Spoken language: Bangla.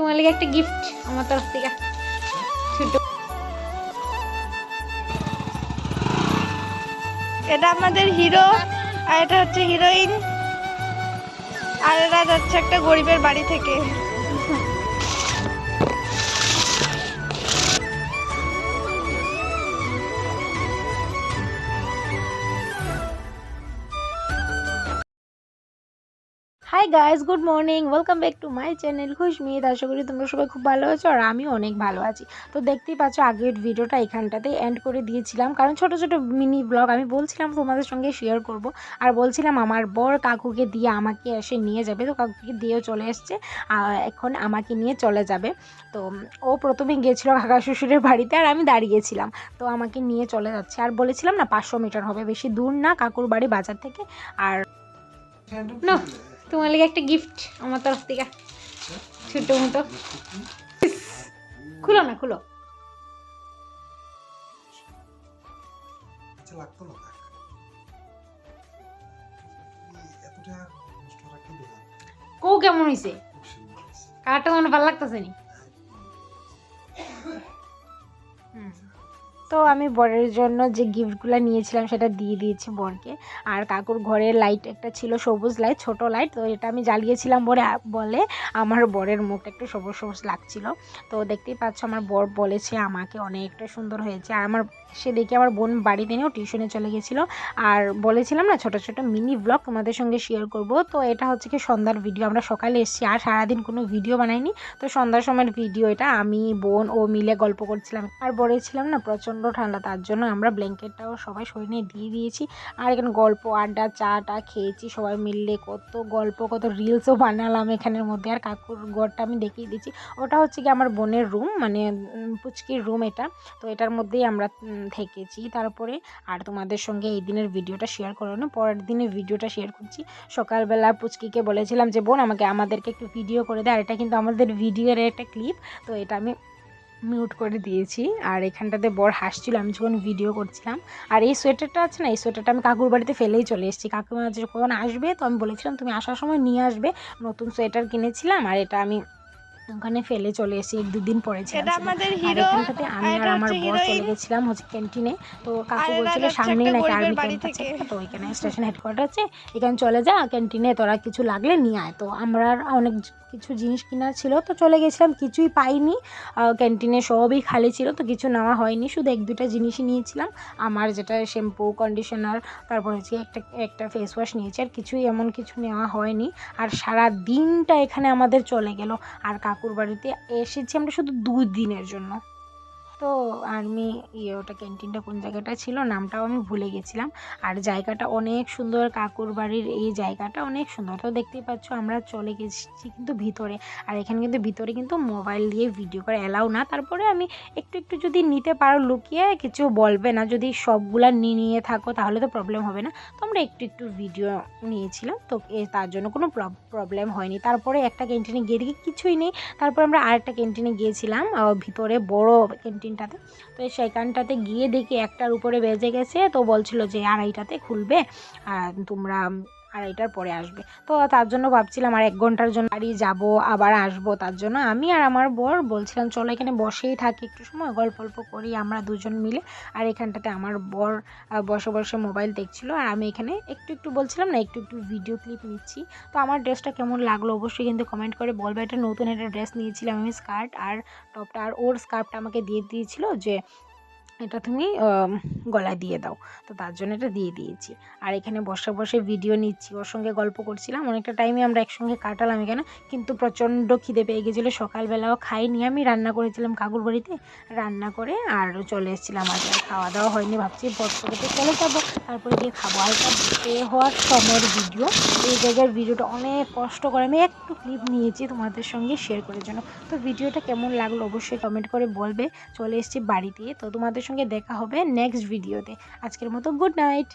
তোমার লাগে একটা গিফট আমার তরফ থেকে। এটা আমাদের হিরো আর এটা হচ্ছে হিরোইন আর এরা যাচ্ছে একটা গরিবের বাড়ি থেকে। Hi guys good morning welcome back to my channel খুশমিদ আশা করি তোমরা সবাই খুব ভালো আছো আর আমি অনেক ভালো আছি। তো দেখতেই পাচ্ছ আগের ভিডিওটা এখানটাতেই এন্ড করে দিয়েছিলাম। কারণ ছোট ছোট মিনি ব্লগ আমি বলছিলাম তোমাদের সঙ্গে শেয়ার করব। আর বলছিলাম আমার বর কাকুকে দিয়ে আমাকে এসে নিয়ে যাবে। তো কাকুকে দিয়েও চলে এসছে। এখন আমাকে নিয়ে চলে যাবে। তো ও প্রথমে গিয়েছিল কাকা শ্বশুরের বাড়িতে আর আমি দাঁড়িয়েছিলাম। তো আমাকে নিয়ে চলে যাচ্ছে। আর বলেছিলাম না পাঁচশো মিটার হবে। বেশি দূর না কাকুর বাড়ি বাজার থেকে। আর না তোমার লাগে একটা গিফট আমার তরফ থেকে। ছোট মতো। খুলো না খুলো। আচ্ছা লাগতো না কি কেমন হয়েছে। কারটা মনে ভালো লাগতেছে নি। তো আমি বরের জন্য যে গিফটগুলো নিয়েছিলাম সেটা দিয়ে দিয়েছি বরকে। আর কাকুর ঘরের লাইট একটা ছিল, সবুজ লাইট ছোট লাইট তো এটা আমি জ্বালিয়েছিলাম বলে বলে আমার বরের মুখ একটু সবুজ সবুজ লাগছিল। তো দেখতেই পাচ্ছ আমার বর বলেছে আমাকে অনেকটা সুন্দর হয়েছে। আর আমার সে দেখে আমার বোন বাড়িতে নিয়েও টিউশনে চলে গেছিল। আর বলেছিলাম না, ছোটো ছোটো মিনি ব্লগ তোমাদের সঙ্গে শেয়ার করব। তো এটা হচ্ছে কি সন্ধ্যার ভিডিও আমরা সকালে এসেছি আর সারাদিন কোনো ভিডিও বানাইনি। তো সন্ধ্যার সময়ের ভিডিও এটা, আমি, বোন, ও মিলে গল্প করছিলাম। আর বলেছিলাম না, প্রচণ্ড ঠান্ডা, তার জন্য আমরা ব্ল্যাঙ্কেটটাও সবাই শরীরে দিয়ে দিয়েছি। আর এখানে গল্প, আড্ডা চা টা খেয়েছি সবাই মিললে কত গল্প, কত রিলসও বানালাম এখানের মধ্যে। আর কাকুর ঘরটা আমি দেখিয়ে দিয়েছি ওটা হচ্ছে কি আমার বোনের রুম মানে পুচকির রুম এটা। তো এটার মধ্যেই আমরা থেকেছি। তারপরে আর তোমাদের সঙ্গে এই দিনের ভিডিওটা শেয়ার করো না পরের দিনের ভিডিওটা শেয়ার করছি। সকালবেলা পুচকিকে বলেছিলাম যে, বোন, আমাকে, আমাদেরকে একটু ভিডিও করে দেয় আর এটা কিন্তু আমাদের ভিডিওর একটা ক্লিপ তো এটা আমি মিউট করে দিয়েছি। আর এখানটাতে বর হাসছিল, আমি যখন ভিডিও করছিলাম। আর এই সোয়েটারটা আছে না, এই সোয়েটারটা আমি কাকুর বাড়িতে ফেলেই চলে এসেছি। কাকুমা যখন আসবে, তো আমি বলেছিলাম, তুমি আসার সময় নিয়ে আসবে। নতুন সোয়েটার কিনেছিলাম, আর এটা আমি ওখানে ফেলে চলে এসেছি দুদিন পরে ছিলাম এটা আমাদের হিরো আমি আর আমার বর চলে গেছিলাম হচ্ছে ক্যান্টিনে তো কাকু বলছিল সামনেই নাকি আর্মি ক্যাম্প আছে তো এখানে স্টেশন হেডকোয়ার্টার আছে। এখানে চলে যা ক্যান্টিনে তোরা কিছু লাগলে নিয়ে আয়। তো আমরা অনেক কিছু জিনিস কেনার ছিল তো চলে গেছিলাম। কিছুই পাইনি। ক্যান্টিনে সবই খালি ছিল তো কিছু নেওয়া হয়নি। শুধু এক দুটা জিনিসই নিয়েছিলাম। আমার যেটা শ্যাম্পু কন্ডিশনার তারপর হচ্ছে একটা একটা ফেস ওয়াশ নিয়েছি। আর কিছুই এমন কিছু নেওয়া হয়নি। আর সারা দিনটা এখানে আমাদের চলে গেল। আর কাকুর বাড়িতে এসেছি আমরা শুধু দুই দিনের জন্য। তো আমি ইয়ে ওটা ক্যান্টিনটা কোন জায়গাটা ছিল নামটাও আমি ভুলে গেছিলাম। আর জায়গাটা অনেক সুন্দর, কাকুর বাড়ির এই জায়গাটা অনেক সুন্দর। তো দেখতেই পাচ্ছ আমরা চলে গেছি কিন্তু ভিতরে। আর এখানে কিন্তু ভিতরে কিন্তু মোবাইল দিয়ে ভিডিও করা অ্যালাউ না। তারপরে আমি একটু একটু যদি নিতে পারো লুকিয়ে, কিছু বলবে না। যদি সবগুলা নিয়ে নিয়ে থাকো তাহলে তো প্রবলেম হবে না। তো আমরা একটু একটু ভিডিও নিয়েছিলাম। তো তার জন্য কোনো প্রবলেম হয়নি। তারপরে একটা ক্যান্টিনে গিয়ে দেখি কিছুই নেই। তারপর আমরা আরেকটা ক্যান্টিনে গিয়েছিলাম। ভিতরে বড় ক্যান্টিনটাতে তো সেখানটাতে গিয়ে দেখি একটার উপরে বেজে গেছে, তো বলছিল যে আড়াইটাতে খুলবে। আর তোমরা আড়াইটার পরে আসবে। তো তার জন্য ভাবছিলাম আর এক ঘণ্টার জন্য বাড়ি যাব, আবার আসব। তার জন্য আমি আর আমার বর বলছিলাম, চলো এখানে বসেই থাকি, একটু সময় গল্প গল্প করি, আমরা দুজন মিলে। আর এখানটাতে আমার বর বসে বসে মোবাইল দেখছিল। আর আমি এখানে একটু একটু বলছিলাম না, একটু একটু ভিডিও ক্লিপ নিচ্ছি। তো আমার ড্রেসটা কেমন লাগল অবশ্যই কিন্তু কমেন্ট করে বলবে। একটা নতুন একটা ড্রেস নিয়েছিলাম আমি স্কার্ট আর টপটা আর ওর স্কার্ফটা আমাকে দিয়ে দিয়েছিল যে এটা তুমি গলায় দিয়ে দাও। তো তার জন্য এটা দিয়ে দিয়েছি। আর এখানে বসে বসে ভিডিও নিচ্ছি। ওর সঙ্গে গল্প করছিলাম। অনেকটা টাইমে আমরা একসঙ্গে কাটালাম এখানে। কিন্তু প্রচণ্ড খিদে পেয়ে গেছিল। সকালবেলাও খাইনি আমি রান্না করেছিলাম কাকুর বাড়িতে। রান্না করে আর চলে এসেছিলাম আর খাওয়া দাওয়া হয়নি। ভাবছি বর্ষকেতে চলে যাব। তারপরে গিয়ে খাব। আর বের হওয়ার সময়ের ভিডিও এই জায়গার ভিডিওটা অনেক কষ্ট করে। আমি একটু ক্লিপ নিয়েছি তোমাদের সঙ্গে শেয়ার করার জন্য। তো ভিডিওটা কেমন লাগল অবশ্যই কমেন্ট করে বলবে। চলে এসেছি বাড়িতে। তো তোমাদের সঙ্গে দেখা হবে নেক্সট ভিডিওতে আজকের মতো গুড নাইট